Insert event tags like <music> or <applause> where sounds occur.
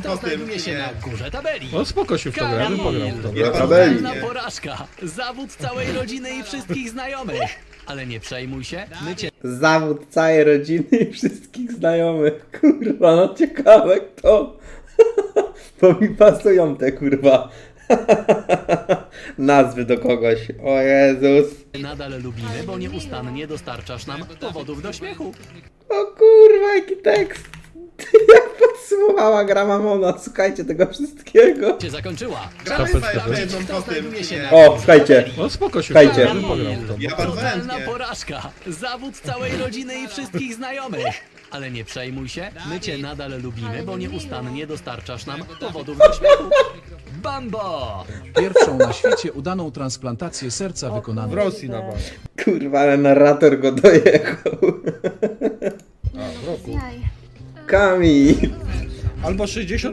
Kto znajduje się na górze tabeli? No spoko się w to gra, ja bym pograł w to. Tabeli. Porażka. Zawód całej rodziny i wszystkich znajomych. Ale nie przejmuj się, my cię Zawód całej rodziny i wszystkich znajomych. Kurwa, no ciekawe kto. <laughs> Bo mi pasują te kurwa <laughs> nazwy do kogoś. O Jezus. nadal lubimy, bo nieustannie dostarczasz nam powodów do śmiechu. O kurwa, jaki tekst. <laughs> Podsumowała gra Mamona. Słuchajcie tego wszystkiego. Cię zakończyła. Kapel Kto znajduje się na O, górze słuchajcie. tabeli? No spoko się Słuchajcie. to gra, ja bym pograł w to. Ja bardzo Totalna chętnie. porażka. Zawód całej rodziny i wszystkich znajomych. Ale nie przejmuj się, my cię nadal lubimy, bo nieustannie dostarczasz nam powodów do śmiechu. Bambo! Pierwszą na świecie udaną transplantację serca W wykonano Rosji na bank. Kurwa, ale narrator go dojechał. A, w roku. Kamil. Albo 60